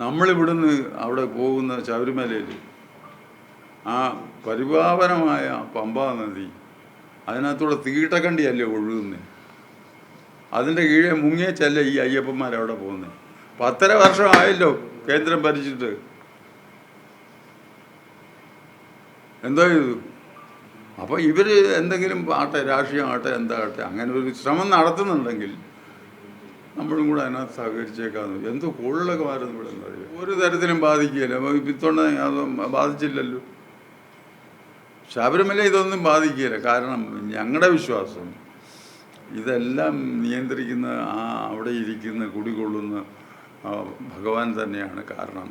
നമ്മളിവിടുന്ന് അവിടെ പോകുന്ന ശബരിമലയിൽ ആ പരിപാവനമായ പമ്പാ നദി അതിനകത്തൂടെ തീട്ടക്കണ്ടിയല്ലേ ഒഴുകുന്നത് അതിന്റെ കീഴെ മുങ്ങിയച്ചല്ലേ ഈ അയ്യപ്പന്മാരവിടെ പോകുന്നത് പത്തര വർഷമായല്ലോ കേന്ദ്രം ഭരിച്ചിട്ട്. എന്തോ ചെയ്തു അപ്പോൾ ഇവർ എന്തെങ്കിലും ആട്ടെ രാഷ്ട്രീയം ആട്ടെ എന്താകട്ടെ അങ്ങനെ ഒരു ശ്രമം നടത്തുന്നുണ്ടെങ്കിൽ നമ്മളും കൂടെ അതിനകത്ത് സഹകരിച്ചേക്കാന്ന് എന്തോ കൂടുതലൊക്കെ മാറുന്നു ഇവിടെ ഒരു തരത്തിലും ബാധിക്കുകയില്ല. ഈ അത് ബാധിച്ചില്ലല്ലോ. ശബരിമല ഇതൊന്നും ബാധിക്കുകയില്ല. കാരണം ഞങ്ങളുടെ വിശ്വാസം ഇതെല്ലാം നിയന്ത്രിക്കുന്ന ആ അവിടെ ഇരിക്കുന്ന കുടികൊള്ളുന്ന ഭഗവാൻ തന്നെയാണ് കാരണം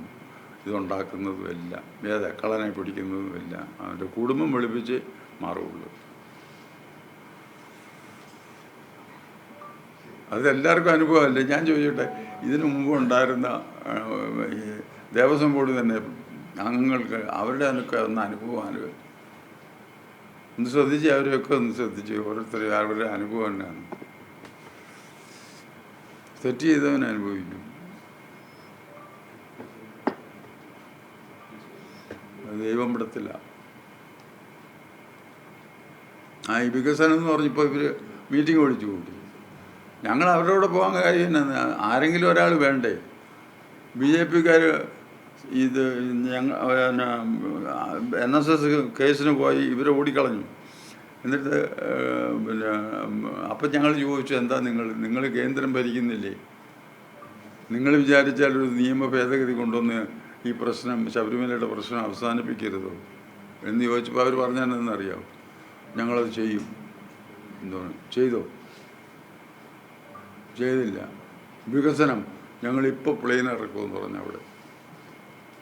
ഇതുണ്ടാക്കുന്നതുമെല്ലാം. ഏത കളനെ പിടിക്കുന്നതും അവന്റെ കുടുംബം വെളുപ്പിച്ച് മാറുള്ളൂ അതെല്ലാവർക്കും അനുഭവമല്ലേ? ഞാൻ ചോദിച്ചോട്ടെ ഇതിനു മുമ്പ് ഉണ്ടായിരുന്ന ദേവസ്വം ബോർഡ് തന്നെ അംഗങ്ങൾക്ക് അവരുടെ അതൊക്കെ ഒന്ന് അനുഭവം അനുഭവം ഒന്ന് ശ്രദ്ധിച്ച് അവരെയൊക്കെ ഒന്ന് ശ്രദ്ധിച്ച് ഓരോരുത്തരും അവരുടെ അനുഭവം തന്നെയാണ്. തെറ്റ് ചെയ്തവൻ അനുഭവിക്കും. ദൈവം പെടത്തില്ല ആ ഈ വികസനം എന്ന് പറഞ്ഞപ്പോൾ ഇവർ മീറ്റിംഗ് വിളിച്ചു കൂട്ടി. ഞങ്ങൾ അവരോട് പോകാൻ കാര്യം ആരെങ്കിലും ഒരാൾ വേണ്ടേ? ബി ജെ പിക്കാർ ഇത് ഞങ്ങൾ എൻ എസ് എസ് കേസിന് പോയി ഇവരെ ഓടിക്കളഞ്ഞു. എന്നിട്ട് പിന്നെ അപ്പം ഞങ്ങൾ ചോദിച്ചു എന്താ നിങ്ങൾ നിങ്ങൾ കേന്ദ്രം ഭരിക്കുന്നില്ലേ? നിങ്ങൾ വിചാരിച്ചാൽ ഒരു നിയമ ഭേദഗതി കൊണ്ടുവന്ന് ഈ പ്രശ്നം ശബരിമലയുടെ പ്രശ്നം അവസാനിപ്പിക്കരുതോ? എന്ന് ചോദിച്ചപ്പോൾ അവർ പറഞ്ഞതെന്നറിയാം ഞങ്ങളത് ചെയ്യും. എന്തോ ചെയ്തോ? ചെയ്തില്ല. വികസനം. ഞങ്ങളിപ്പോൾ പ്ലെയിൻ ഇറക്കുമെന്ന് പറഞ്ഞു അവിടെ.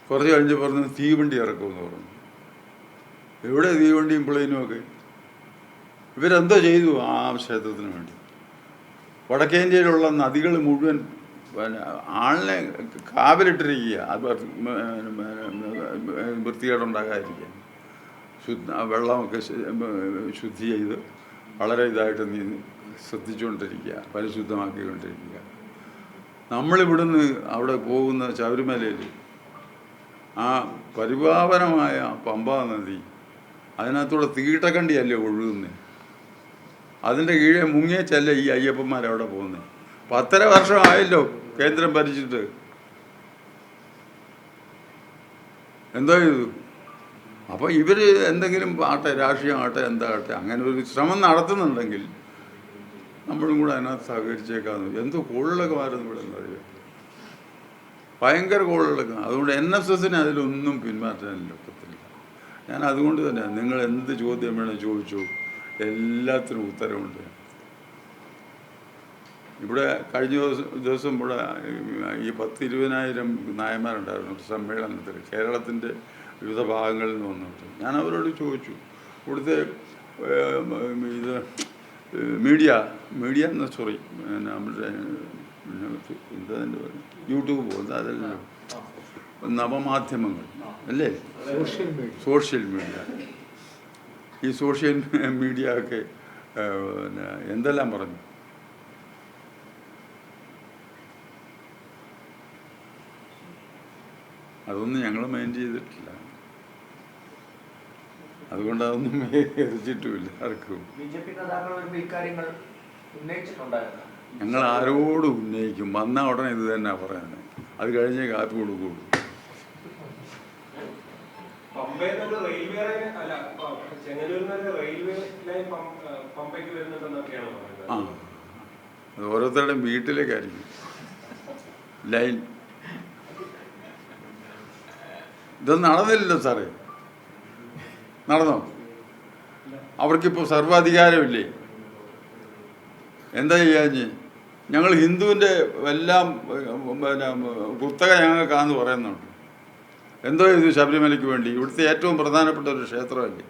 കുറച്ച് കഴിഞ്ഞ് പറഞ്ഞു തീവണ്ടി ഇറക്കുമെന്ന് പറഞ്ഞു. എവിടെ തീവണ്ടിയും പ്ലെയിനും ഒക്കെ? ഇവരെന്തോ ചെയ്തു ആ ക്ഷേത്രത്തിന് വേണ്ടി. വടക്കേ ഇന്ത്യയിലുള്ള നദികൾ മുഴുവൻ പിന്നെ ആളിനെ കാവലിട്ടിരിക്കുക അത് വൃത്തികേടുണ്ടാകാതിരിക്കുക ശുദ്ധ വെള്ളമൊക്കെ ശുദ്ധി ചെയ്ത് വളരെ ഇതായിട്ട് നീ ശ്രദ്ധിച്ചുകൊണ്ടിരിക്കുക പരിശുദ്ധമാക്കിക്കൊണ്ടിരിക്കുക. നമ്മളിവിടുന്ന് അവിടെ പോകുന്ന ശബരിമലയിൽ ആ പരിപാവനമായ പമ്പാ നദി അതിനകത്തൂടെ തീട്ടക്കണ്ടിയല്ലേ ഒഴുകുന്നത് അതിന്റെ കീഴെ മുങ്ങിയച്ചല്ല ഈ അയ്യപ്പന്മാരവിടെ പോകുന്നത് പത്തര വർഷമായല്ലോ കേന്ദ്രം ഭരിച്ചിട്ട്. എന്തോ ചെയ്തു അപ്പോൾ ഇവർ എന്തെങ്കിലും ആട്ടെ രാഷ്ട്രീയം ആട്ടെ എന്താകട്ടെ അങ്ങനെ ഒരു ശ്രമം നടത്തുന്നുണ്ടെങ്കിൽ നമ്മളും കൂടെ അതിനകത്ത് സഹകരിച്ചേക്കാന്ന്. എന്തോ കോളുകളൊക്കെ വരുന്നു ഇവിടെ എന്നറിയാം ഭയങ്കര കോളിളക്കം. അതുകൊണ്ട് എൻ എസ് എസിന് അതിലൊന്നും പിന്മാറ്റാനില്ല ഒക്കത്തില്ല. ഞാൻ അതുകൊണ്ട് തന്നെ നിങ്ങൾ എന്ത് ചോദ്യം വേണം ചോദിച്ചു. എല്ലാത്തിനും ഉത്തരവുണ്ട് ഇവിടെ കഴിഞ്ഞ ദിവസം ദിവസം ഇവിടെ ഈ പത്ത് ഇരുപതിനായിരം നായന്മാരുണ്ടായിരുന്നു. സമ്മേളനത്തിൽ കേരളത്തിന്റെ വിവിധ ഭാഗങ്ങളിൽ നിന്ന് വന്നിട്ട്. ഞാൻ അവരോട് ചോദിച്ചു. ഇവിടുത്തെ ഇത് മീഡിയ മീഡിയ എന്ന സോറി നമ്മുടെ എന്താ യൂട്യൂബ് പോകുന്നത് അതെല്ലാം? നവമാധ്യമങ്ങൾ അല്ലേ? Social media. Social media. ഈ സോഷ്യൽ മീഡിയ ഒക്കെ പിന്നെ എന്തെല്ലാം പറഞ്ഞു? അതൊന്നും ഞങ്ങൾ മൈൻഡ് ചെയ്തിട്ടില്ല. അതുകൊണ്ട് അതൊന്നും എറിച്ചിട്ടുമില്ല ആർക്കും ഞങ്ങൾ ആരോടും ഉന്നയിക്കും. വന്ന ഉടനെ ഇത് തന്നെ പറയുന്നത്. അത് കഴിഞ്ഞേ കാപ്പി കൊടുക്കുള്ളൂ. ആ. അത് ഓരോരുത്തരുടെയും വീട്ടിലേക്കായിരിക്കും. ലൈൻ. ഇതൊന്നും നടന്നില്ലല്ലോ സാറേ. നടന്നോ? അവർക്കിപ്പോൾ സർവാധികാരമില്ലേ? എന്താ ചെയ്യാഞ്ഞ് ഞങ്ങൾ ഹിന്ദുവിന്റെ എല്ലാം പിന്നെ കുത്തക ഞങ്ങൾക്കാന്ന് പറയുന്നുണ്ട്. എന്തോ ഇത് ശബരിമലയ്ക്ക് വേണ്ടി? ഇവിടുത്തെ ഏറ്റവും പ്രധാനപ്പെട്ട ഒരു ക്ഷേത്രമല്ലേ?